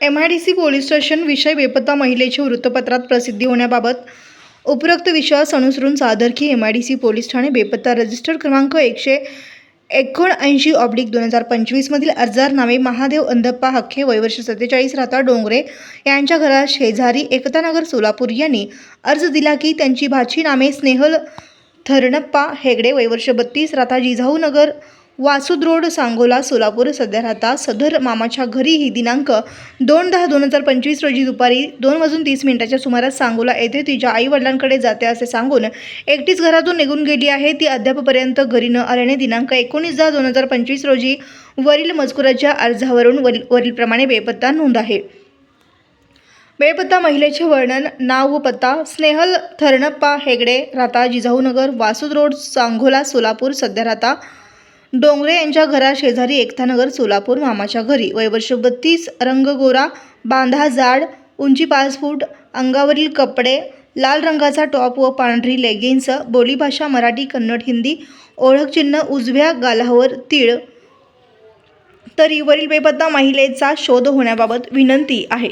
M I D C police station विषय बेपत्ता महिलेची वृत्तपत्रात प्रसिद्धी होण्याबाबत उपरोक्त विश्वास अनुसरून सादरकी M I D C police Thane बेपत्ता रजिस्टर क्रमांक एकशे एकोणऐंशी ऑब्लिक दोन हजार पंचवीसमधील अर्जार नावे महादेव अंधप्पा हक्के वयवर्ष सत्तेचाळीस राहता डोंगरे यांच्या घरात शेजारी एकतानगर सोलापूर यांनी अर्ज दिला की त्यांची भाची नामे स्नेहल थरणप्पा हेगडे वयवर्ष बत्तीस राहता जिजाऊनगर वासुद रोड सांगोला सोलापूर सध्या राहता सदर मामाच्या घरी ही दिनांक दोन दहा दोन हजार पंचवीस रोजी दुपारी दोन वाजून तीस मिनिटाच्या सुमारास सांगोला येथे तिच्या आई वडिलांकडे जाते असे सांगून एकटीच घरातून निघून गेली आहे. ती अद्यापपर्यंत घरी न आल्याने दिनांक एकोणीस दहा दोन हजार पंचवीस रोजी वरील मजकुराच्या अर्जावरून वरील वरीलप्रमाणे बेपत्ता नोंद आहे. बेपत्ता महिलेचे वर्णन नाव व पत्ता स्नेहल थरणप्पा हेगडे राहता जिजाऊनगर वासुद रोड सांगोला सोलापूर सध्या राहता डोंगरे यांच्या घराशेजारी एकतानगर सोलापूर मामाच्या घरी. वयवर्ष बत्तीस रंगगोरा बांधा जाड उंची पाच फूट अंगावरील कपडे लाल रंगाचा टॉप व पांढरी लेगिन्स बोलीभाषा मराठी कन्नड हिंदी ओळखचिन्ह उजव्या गालावर तीळ. तरी वरील बेपत्ता महिलेचा शोध होण्याबाबत विनंती आहे.